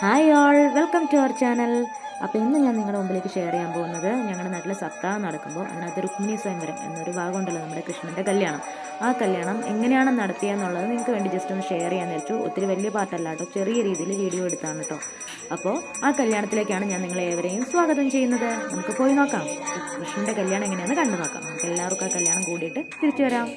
Hi all welcome to our channel അപ്പോൾ ഇന്ന് ഞാൻ നിങ്ങളുടെ മുമ്പിലേക്ക് ഷെയർ ചെയ്യാൻ പോകുന്നത് ഞങ്ങളുടെ നാട്ടിൽ സപ്താഹ നടക്കുമ്പോൾ അതിനകത്ത് രുക്മിണി സ്വയംവരം എന്നൊരു ഭാഗമുണ്ടല്ലോ നമ്മുടെ കൃഷ്ണന്റെ കല്യാണം. ആ കല്യാണം എങ്ങനെയാണ് നടത്തിയെന്നുള്ളത് നിങ്ങൾക്ക് വേണ്ടി ജസ്റ്റ് ഒന്ന് ഷെയർ ചെയ്യാൻ വെച്ചു. ഒത്തിരി വലിയ പാട്ടല്ല കേട്ടോ ചെറിയ രീതിയിൽ വീഡിയോ എടുത്താണ് കേട്ടോ. അപ്പോൾ ആ കല്യാണത്തിലേക്കാണ് ഞാൻ നിങ്ങളെ ഏവരെയും സ്വാഗതം ചെയ്യുന്നത്. നമുക്ക് പോയി നോക്കാം. കൃഷ്ണന്റെ കല്യാണം എങ്ങനെയാണെന്ന് കണ്ടു നോക്കാം. നമുക്ക് എല്ലാവർക്കും ആ കല്യാണം കൂടിയിട്ട് തിരിച്ചു വരാം.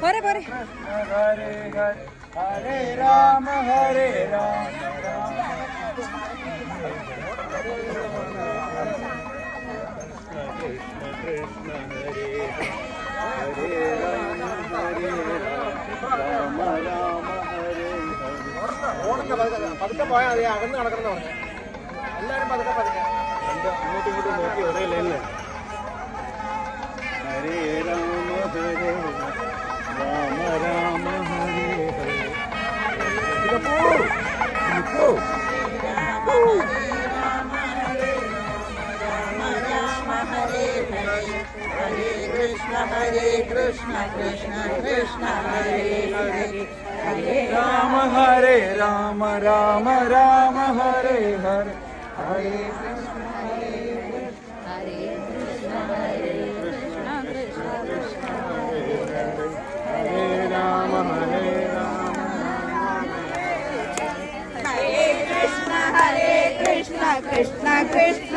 പോരെ പോരെ. ഹരേ ഹരേ ഹരേ രാമ ഹരേ രാമ രാമ പതുക്കെ പോയാൽ മതി അകന്ന് നടക്കണം പറഞ്ഞു എല്ലാവരും പതുക്കെ പതുക്കെ അങ്ങോട്ടും ഇങ്ങോട്ടും നോക്കി ഒരേലല്ലേ ഹരേ രാമ ഹരേ രാമ രാമ ഹരേ ഹരേ കൃഷ്ണ കൃഷ്ണ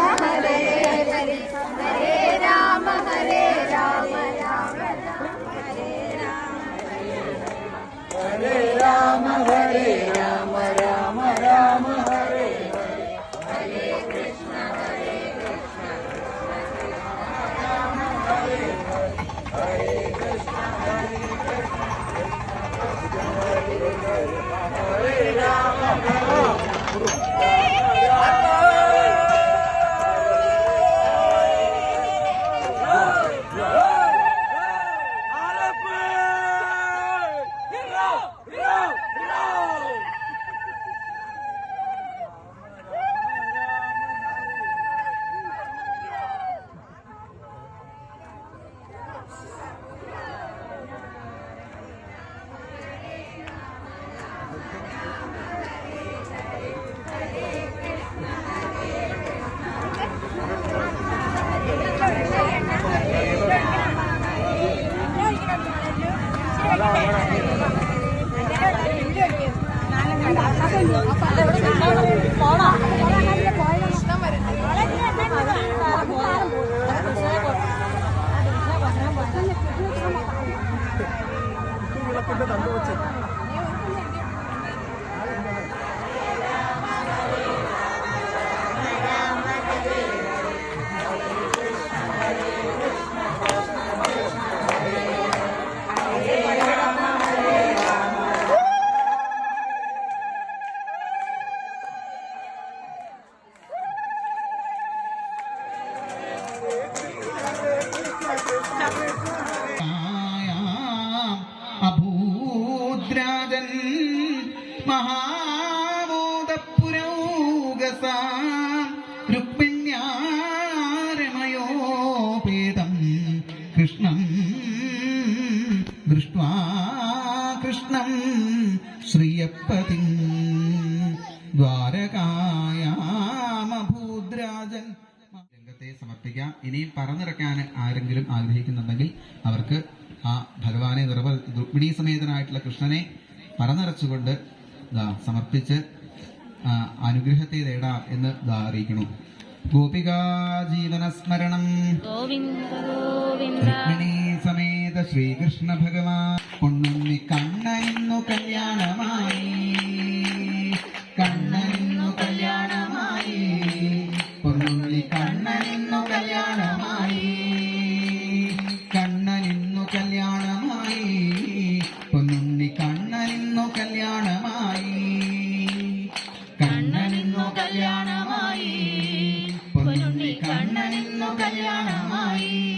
മഹാബോധപുരൗഗസാം രുക്മിണ്യാരമയോ കൃഷ്ണം ദൃഷ്ട്വാ കൃഷ്ണം ശ്രിയപ്പതിം ദ്വാരകായാമഭൂദ്രാജൻ. രംഗത്തെ സമർപ്പിക്കാം. ഇനിയും പറന്നിറക്കാൻ ആരെങ്കിലും ആഗ്രഹിക്കുന്നുണ്ടെങ്കിൽ അവർക്ക് ആ ഭഗവാനെ നിർവ രുക്മിണീ സമേതനായിട്ടുള്ള കൃഷ്ണനെ പറന്നിറച്ചുകൊണ്ട് സമർപ്പിച്ച് അനുഗ്രഹത്തെ തേടാം എന്ന് അറിയിക്കുന്നു. ഗോപികാജീവനസ്മരണം രുക്മിണീ സമേത ശ്രീകൃഷ്ണ ഭഗവാൻ. പൊണ്ണുണ്ണി കണ്ണ ഇന്നു കല്യാണമായി. കണ്ണ கல்யாணமாயி.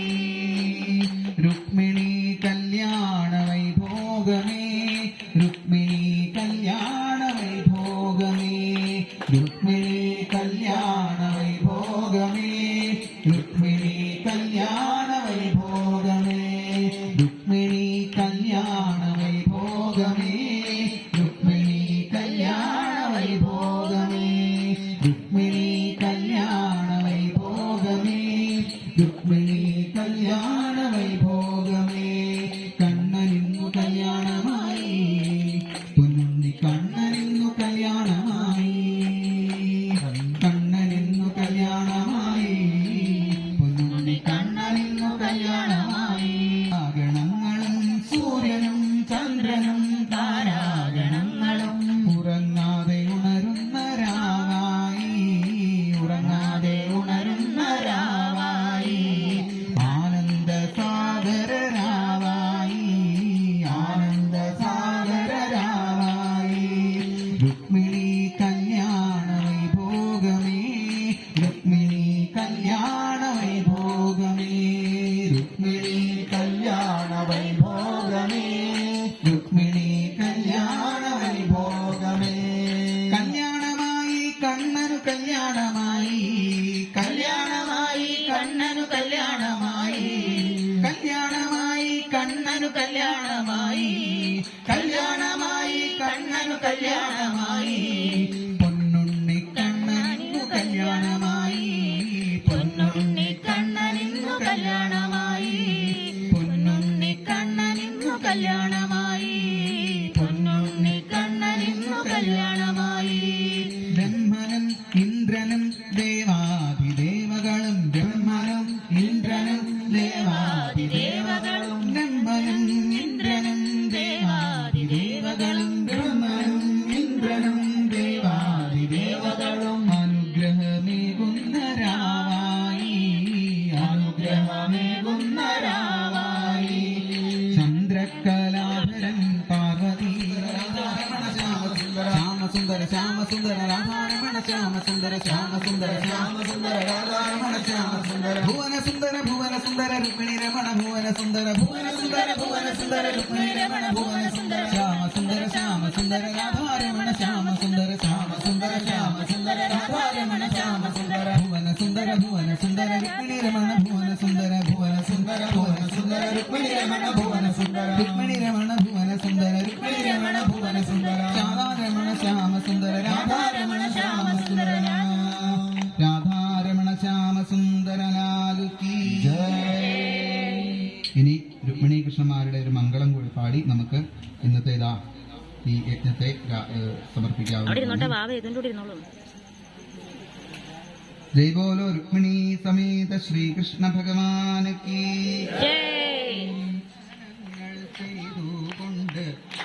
Yeah. ശ്യാമസുന്ദര ശ്യാമസുന്ദര രാധാരമണ ശ്യാമസുന്ദര ശ്യാമസുന്ദര ശ്യാമസുന്ദര രാധാരമണ ശ്യാമസുന്ദര ഭുവന സുന്ദര ഭുവന സുന്ദര രുക്മിണി രമണ ഭുവന സുന്ദര ഭുവന സുന്ദര ഭുവന സുന്ദര രുക്മിണി രമണ ഭുവന സുന്ദര ശ്യാമസുന്ദര ശ്യാമസുന്ദര രാധാരമണ ശ്യാമസുന്ദര ശ്യാമസുന്ദര ശ്യാമസുന്ദര രാധാരമണ ശ്യാമസുന്ദര ഭുവന സുന്ദര ഭുവന സുന്ദര രുക്മിണി രമണ ഭുവന സുന്ദര ഭുവന സുന്ദര ഭുവന സുന്ദര രുക്മിണി രമണ ഭുവന സുന്ദര രുക്മിണി രമണ ഭുവന സുന്ദര രമണ ഭുവന സുന്ദര രാധാരമണ ശ്യാമ സുന്ദര രാധാ രാധാരമണ ശ്യാമ സുന്ദര രാധാ രാധാരമണ ശ്യാമ സുന്ദര ഇനി രുക്മിണി കൃഷ്ണന്മാരുടെ ഒരു മംഗളം കൂടി പാടി നമുക്ക് ഇന്നത്തെ ഇതാ ഈ യജ്ഞത്തെ സമർപ്പിക്കാവുന്നു ജയ് ബോലോ രുക്മിണി സമേത ശ്രീകൃഷ്ണ ഭഗവാൻ കീ.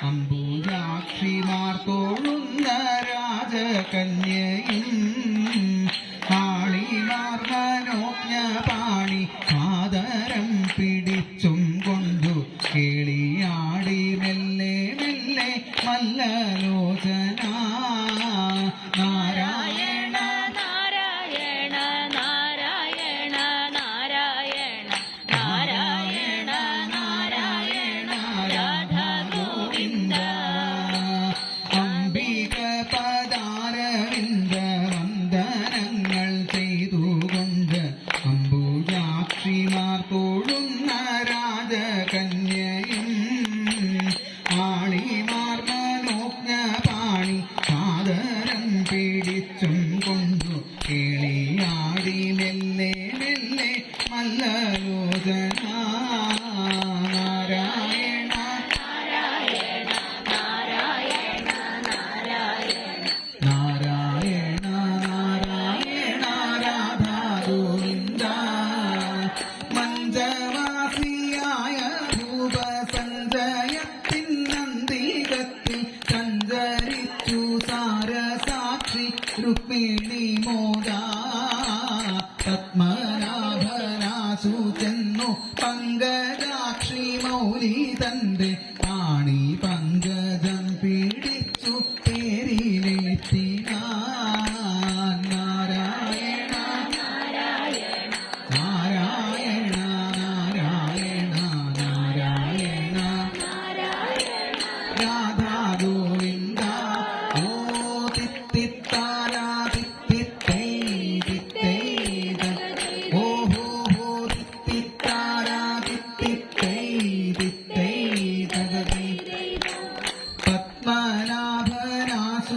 അമ്പൂജാക്ഷിമാർ തോളുന്ന രാജകന്യയിൽ പങ്കജാക്ഷി മൗലി തന്റെ പത്മനാഭനാശു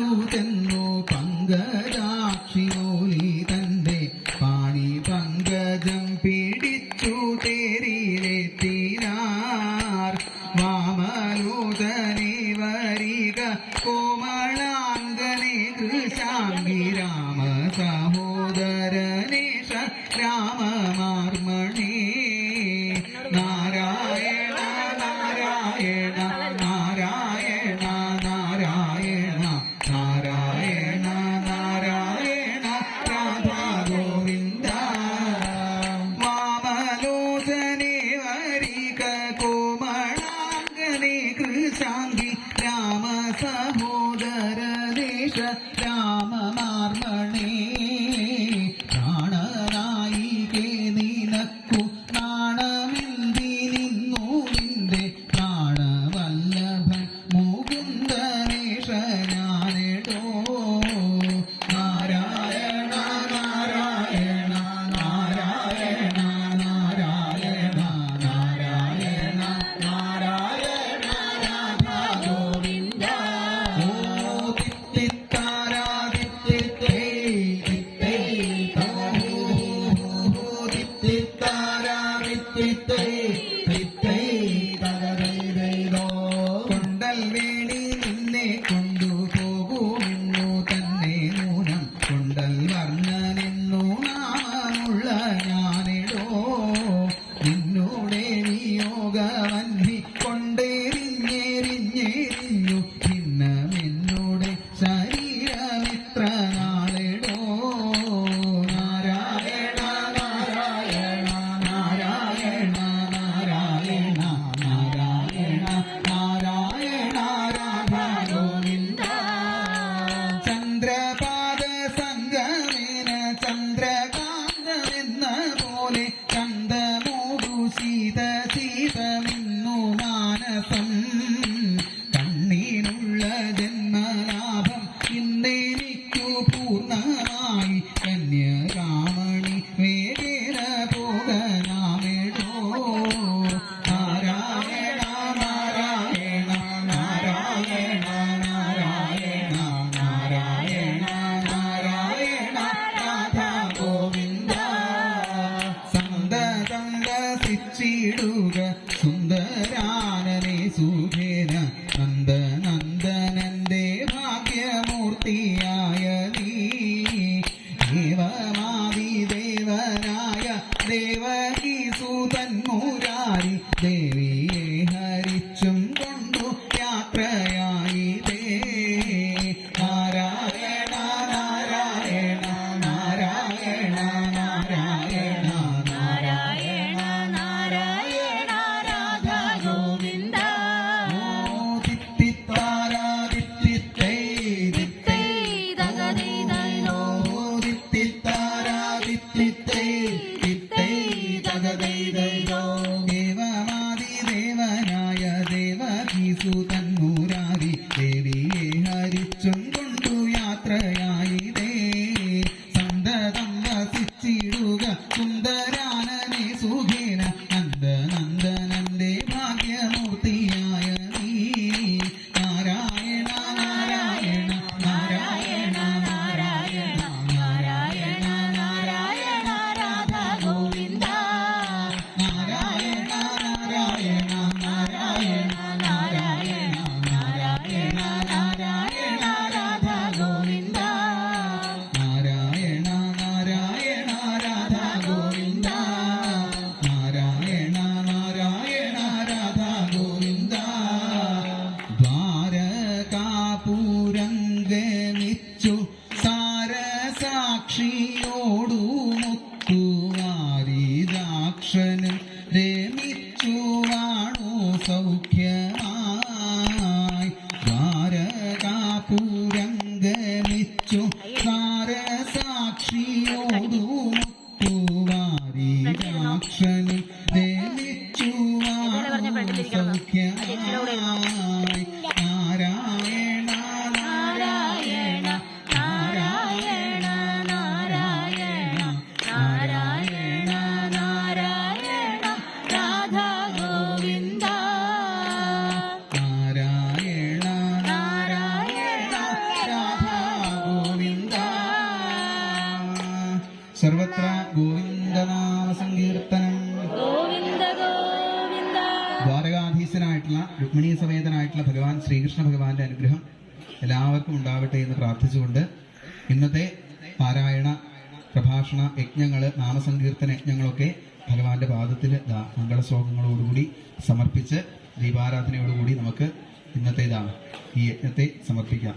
നാമത്തിൽ മംഗളശ്ലോകങ്ങളോടുകൂടി സമർപ്പിച്ച് ദീപാരാധനയോടുകൂടി നമുക്ക് ഇന്നത്തെ ഇതാണ് ഈ യജ്ഞത്തെ സമർപ്പിക്കാം.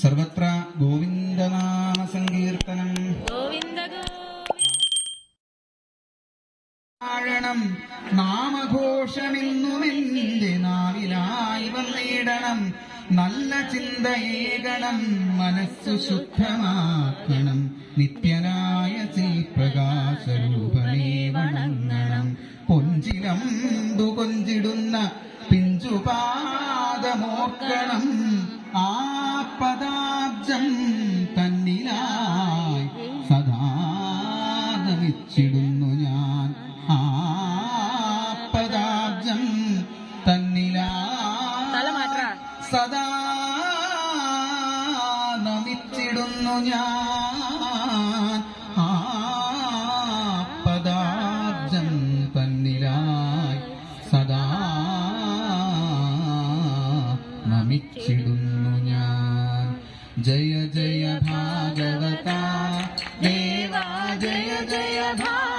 സർവത്ര ഗോവിന്ദനാമ സങ്കീർത്തനം. ണം നാമഘോഷമിന്നുമെന്നിന്റെ നാവിലായി വന്നിടണം. നല്ല ചിന്തയേകണം മനസ്സു ശുദ്ധമാക്കണം. നിത്യനായ ശ്രീ പ്രകാശരൂപ പിഞ്ചിനം കൊഞ്ചിടുന്ന പിഞ്ചുപാദമോക്കണം and high.